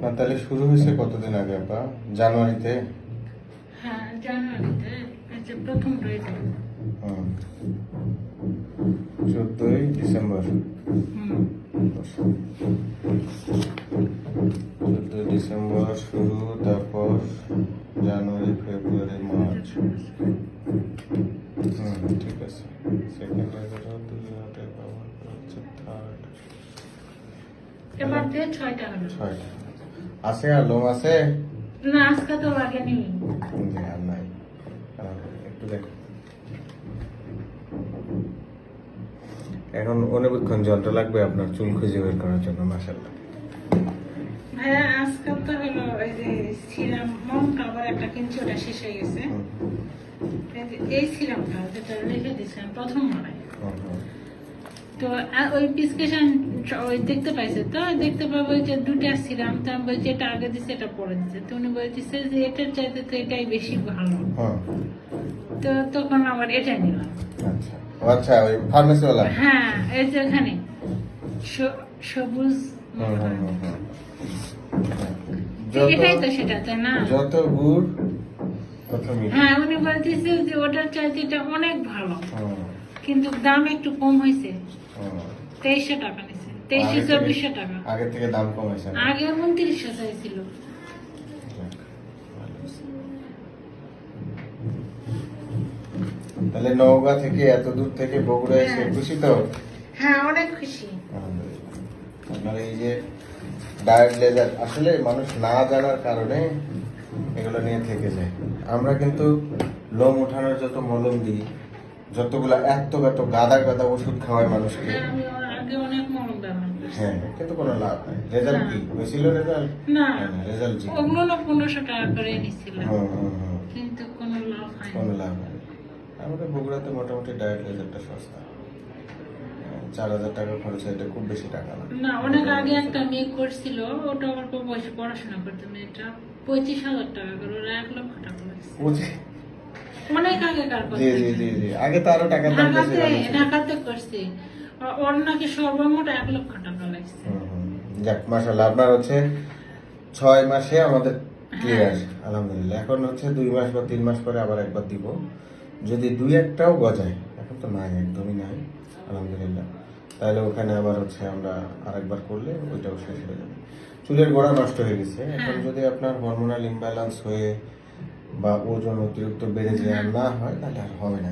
না তাহলে শুরু হয়েছে কতদিন আগে আপা? জানুয়ারিতে? হ্যাঁ জানুয়ারিতে। আচ্ছা প্রথম রয়েছে। হুম। চোদ্দই ডিসেম্বর। হুম। এবার দিয়ে ছয়টা হলো ছয়টা। আছে আর লোম আছে? না আজকে তো লাগেনি। আর নাই। একটু দেখ। এখন অনুবীক্ষণ যন্ত্র লাগবে আপনার চুল খুঁজে বের করার জন্য মাসাল্লাহ ভাইয়া আজকাল তো হলো ওই যে সিরাম মমটা আবার একটা কিনছি ওটা শেষ হয়ে গেছে। এই সিরামটা যেটা রেখে দিয়েছিলাম প্রথম মারায় তো ওই প্রেসক্রিপশন ওই দেখতে পাইছে তো? দেখতে পাবো যে দুটা সিরাম তো আমি বলছি এটা আগে দিছে এটা পরে দিছে। তো উনি বলতেছে যে এটার চাইতে তো এটাই বেশি ভালো। হ্যাঁ। তো তখন আবার এটা নিলাম। আচ্ছা। আচ্ছা ওই ফার্মেসিওয়ালা হ্যাঁ এই যে এখানে সবুজ হুম। যত এটাই তো সেটা তাই না? যত গুড় হ্যাঁ উনি বলতেছে যে ওটার চাইতে এটা অনেক ভালো। কিন্তু দাম একটু কম হয়েছে। তেইশশো টাকা নিছে। তেইশশো চব্বিশশো টাকা। আগের থেকে দাম কমেছে না? আগে উনত্রিশশো চাইছিল। হয়েছে। তাহলে নওগাঁ থেকে এত দূর থেকে বগুড়া এসে হ্যাঁ। খুশি তো? হ্যাঁ অনেক খুশি। আপনার এই যে ডায়েট লেজার আসলে মানুষ না জানার কারণে এগুলো নিয়ে থেকে যায়। আমরা কিন্তু লোম ওঠানোর যত মলম দিই যতগুলা এত এত গাদা গাদা ওষুধ খাওয়ায় মানুষকে। হ্যাঁ, আমি আগে অনেক মরম ব্যবহার করছি। হ্যাঁ কিন্তু কোনো লাভ নাই। রেজাল্ট কি? হয়েছিল রেজাল্ট? না। রেজাল্ট জি ওগুলো না পনেরোশো টাকা করে হুম কিন্তু কোনো লাভ হয়নি। কোনো লাভ নেই আমাদের বগুড়াতে মোটামুটি ডায়েট লেজারটা সস্তা। চার হাজার টাকা খরচ হয় এটা খুব বেশি টাকা না। না অনেক আগে একটা মেয়ে করছিল ওটা অল্প বয়সে পড়াশোনা করতো মেয়েটা পঁচিশ হাজার টাকা করে ওরা এক লক্ষ টাকা অনেক আগে কার কথা? জি জি জি জি। আগে তো আরও দাম বেশি ঢাকাতে ঢাকাতে করছে। ওর নাকি সর্বমোট এক লক্ষ টাকা লাগছে। যাক মাসাল্লাহ আপনার হচ্ছে ছয় মাসে আমাদের ক্লিয়ার। আলহামদুলিল্লাহ। এখন হচ্ছে দুই মাস বা তিন মাস পরে আবার একবার দিব। যদি দুই একটাও গজায় এখন তো নাই একদমই নাই আলহামদুলিল্লাহ। তাহলে ওখানে আবার হচ্ছে আমরা আরেকবার করলে ওইটাও শেষ হয়ে যাবে। চুলের গোড়া নষ্ট হয়ে গেছে। এখন হ্যাঁ। যদি আপনার হরমোনাল ইমব্যালেন্স হয়ে বা ওজন অতিরিক্ত বেড়ে যায় না হয় তাহলে আর হবে না